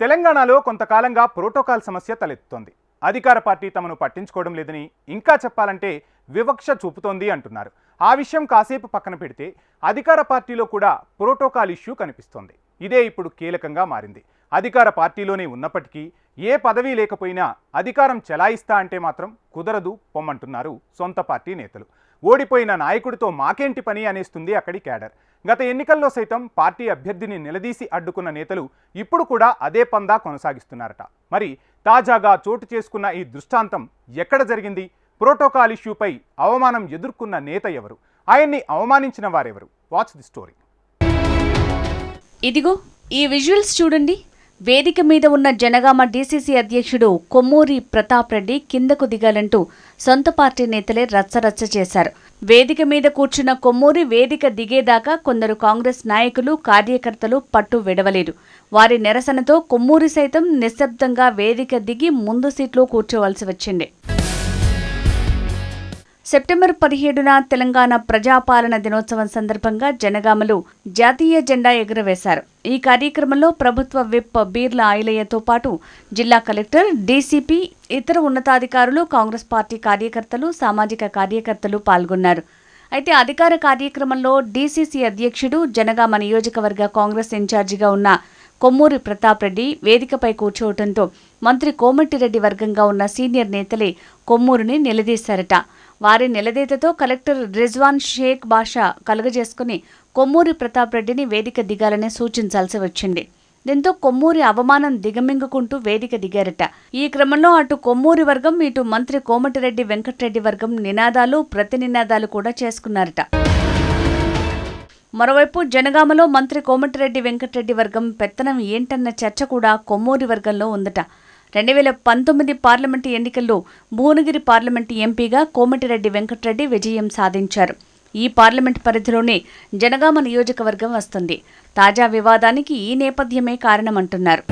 తెలంగాణలో కొంతకాలంగా ప్రోటోకాల్ సమస్య తలెత్తుతోంది. అధికార పార్టీ తమను పట్టించుకోవడం లేదని ఇంకా చెప్పాలంటే వివక్ష చూపుతోంది అంటున్నారు. ఆ విషయం కాసేపు పక్కన పెడితే అధికార పార్టీలో కూడా ప్రోటోకాల్ ఇష్యూ కనిపిస్తోంది. ఇదే ఇప్పుడు కీలకంగా మారింది. అధికార పార్టీలోనే ఉన్నప్పటికీ ఏ పదవీ లేకపోయినా అధికారం చెలాయిస్తా అంటే మాత్రం కుదరదు పొమ్మంటున్నారు సొంత పార్టీ నేతలు. ఓడిపోయిన నాయకుడితో మాకేంటి పని అనేస్తుంది అక్కడి క్యాడర్. గత ఎన్నికల్లో సైతం పార్టీ అభ్యర్థిని నిలదీసి అడ్డుకున్న నేతలు ఇప్పుడు కూడా అదే పందా కొనసాగిస్తున్నారట. మరి తాజాగా చోటు చేసుకున్న ఈ దృష్టాంతం ఎక్కడ జరిగింది? ప్రోటోకాల్ ఇష్యూపై అవమానం ఎదుర్కొన్న నేత ఎవరు? ఆయన్ని అవమానించిన వారెవరు? Watch the story. ఇదిగో ఈ విజువల్స్ చూడండి. వేదిక మీద ఉన్న జనగామ డీసీసీ అధ్యక్షుడు కొమ్మూరి ప్రతాప్ రెడ్డి కిందకు దిగాలంటూ సొంత పార్టీ నేతలే రచ్చరచ్చ చేశారు. వేదిక మీద కూర్చున్న కొమ్మూరి వేదిక దిగేదాకా కొందరు కాంగ్రెస్ నాయకులు కార్యకర్తలు పట్టు విడవలేదు. వారి నిరసనతో కొమ్మూరి సైతం నిశ్శబ్దంగా వేదిక దిగి ముందు సీట్లో కూర్చోవలసి వచ్చింది. సెప్టెంబర్ పదిహేడున తెలంగాణ ప్రజాపాలన దినోత్సవం సందర్భంగా జనగామలు జాతీయ జెండా ఎగురవేశారు. ఈ కార్యక్రమంలో ప్రభుత్వ విప్ బీర్ల ఆయిలయ్యతో పాటు జిల్లా కలెక్టర్ డీసీపీ ఇతర ఉన్నతాధికారులు కాంగ్రెస్ పార్టీ కార్యకర్తలు సామాజిక కార్యకర్తలు పాల్గొన్నారు. అయితే అధికార కార్యక్రమంలో డీసీసీ అధ్యక్షుడు జనగామ నియోజకవర్గ కాంగ్రెస్ ఇన్ఛార్జిగా ఉన్న కొమ్మూరి ప్రతాప్ రెడ్డి వేదికపై కూర్చోవడంతో మంత్రి కోమటిరెడ్డి వర్గంగా ఉన్న సీనియర్ నేతలే కొమ్మూరిని నిలదీశారట. వారి నిలదీతతో కలెక్టర్ రిజ్వాన్ షేక్ బాషా కలుగజేసుకుని కొమ్మూరి ప్రతాప్ రెడ్డిని వేదిక దిగాలని సూచించాల్సి వచ్చింది. దీంతో కొమ్మూరి అవమానం దిగమింగుకుంటూ వేదిక దిగారట. ఈ క్రమంలో అటు కొమ్మూరి వర్గం ఇటు మంత్రి కోమటిరెడ్డి వెంకట్రెడ్డి వర్గం నినాదాలు ప్రతి నినాదాలు కూడా చేసుకున్నారట. మరోవైపు జనగామలో మంత్రి కోమటిరెడ్డి వెంకటరెడ్డి వర్గం పెత్తనం ఏంటన్న చర్చ కూడా కొమ్మూరి వర్గంలో ఉందట. రెండు వేల పంతొమ్మిది పార్లమెంటు ఎన్నికల్లో భువనగిరి పార్లమెంటు ఎంపీగా కోమటిరెడ్డి వెంకటరెడ్డి విజయం సాధించారు. ఈ పార్లమెంట్ పరిధిలోనే జనగామ నియోజకవర్గం వస్తుంది. తాజా వివాదానికి ఈ నేపథ్యమే కారణమంటున్నారు.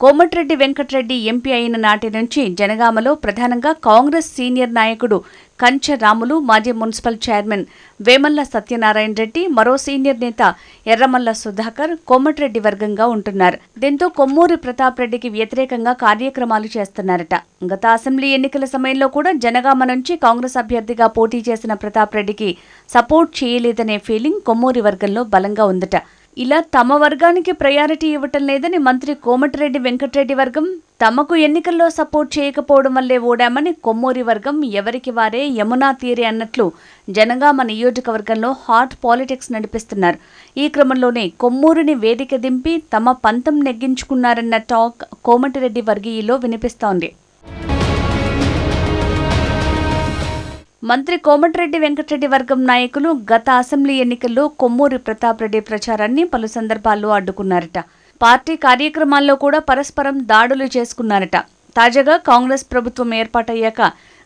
కోమటిరెడ్డి వెంకటరెడ్డి ఎంపీ అయిన నాటి నుంచి జనగామలో ప్రధానంగా కాంగ్రెస్ సీనియర్ నాయకుడు కంచె రాములు మాజీ మున్సిపల్ చైర్మన్ వేమల్ల సత్యనారాయణ రెడ్డి మరో సీనియర్ నేత ఎర్రమల్ల సుధాకర్ కోమటిరెడ్డి వర్గంగా ఉంటున్నారు. దీంతో కొమ్మూరి ప్రతాప్ రెడ్డికి వ్యతిరేకంగా కార్యక్రమాలు చేస్తున్నారట. గత అసెంబ్లీ ఎన్నికల సమయంలో కూడా జనగామ నుంచి కాంగ్రెస్ అభ్యర్థిగా పోటీ చేసిన ప్రతాప్ రెడ్డికి సపోర్ట్ చేయలేదనే ఫీలింగ్ కొమ్మూరి వర్గంలో బలంగా ఉందట. ఇలా తమ వర్గానికి ప్రయారిటీ ఇవ్వటం లేదని మంత్రి కోమటిరెడ్డి వెంకటరెడ్డి వర్గం తమకు ఎన్నికల్లో సపోర్ట్ చేయకపోవడం వల్లే ఓడామని కొమ్మూరి వర్గం ఎవరికి వారే యమునా తీరే అన్నట్లు జనగామ నియోజకవర్గంలో హాట్ పాలిటిక్స్ నడిపిస్తున్నారు. ఈ క్రమంలోనే కొమ్మూరిని వేదిక దింపి తమ పంతం నెగ్గించుకున్నారన్న టాక్ కోమటిరెడ్డి వర్గీయులో వినిపిస్తోంది. మంత్రి కోమటిరెడ్డి వెంకటరెడ్డి వర్గం నాయకులు గత అసెంబ్లీ ఎన్నికల్లో కొమ్మూరి ప్రతాప్ రెడ్డి ప్రచారాన్ని పలు సందర్భాల్లో అడ్డుకున్నారట. పార్టీ కార్యక్రమాల్లో కూడా పరస్పరం దాడులు చేసుకున్నారట. తాజాగా కాంగ్రెస్ ప్రభుత్వం ఏర్పాటయ్యాక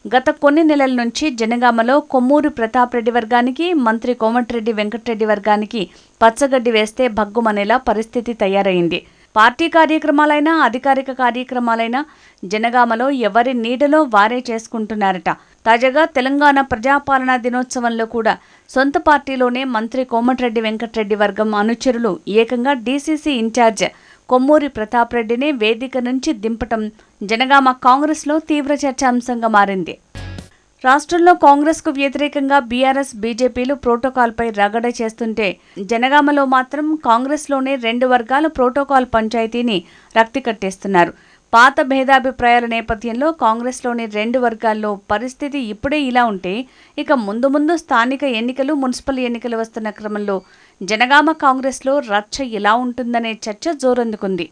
గత కొన్ని నెలల నుంచి జనగామలో కొమ్మూరి ప్రతాప్ రెడ్డి వర్గానికి మంత్రి కోమటిరెడ్డి వెంకటరెడ్డి వర్గానికి పచ్చగడ్డి వేస్తే భగ్గుమనేలా పరిస్థితి తయారైంది. పార్టీ కార్యక్రమాలైనా అధికారిక కార్యక్రమాలైనా జనగామలో ఎవరి నీడలో వారే చేసుకుంటున్నారట. తాజాగా తెలంగాణ ప్రజాపాలనా దినోత్సవంలో కూడా సొంత పార్టీలోనే మంత్రి కోమటిరెడ్డి వెంకటరెడ్డి వర్గం అనుచరులు ఏకంగా డీసీసీ ఇన్ఛార్జ్ కొమ్మూరి ప్రతాప్ రెడ్డిని వేదిక నుంచి దింపటం జనగామ కాంగ్రెస్లో తీవ్ర చర్చాంశంగా మారింది. రాష్ట్రంలో కాంగ్రెస్కు వ్యతిరేకంగా బీఆర్ఎస్ బీజేపీలు ప్రోటోకాల్పై రగడ చేస్తుంటే జనగామలో మాత్రం కాంగ్రెస్లోనే రెండు వర్గాలు ప్రోటోకాల్ పంచాయతీని రక్తి కట్టేస్తున్నారు. పాత భేదాభిప్రాయాల నేపథ్యంలో కాంగ్రెస్లోని రెండు వర్గాల్లో పరిస్థితి ఇప్పుడే ఇలా ఉంటే ఇక ముందు ముందు స్థానిక ఎన్నికలు మున్సిపల్ ఎన్నికలు వస్తున్న క్రమంలో జనగామ కాంగ్రెస్లో రచ్చ ఎలా ఉంటుందనే చర్చ జోరందుకుంది.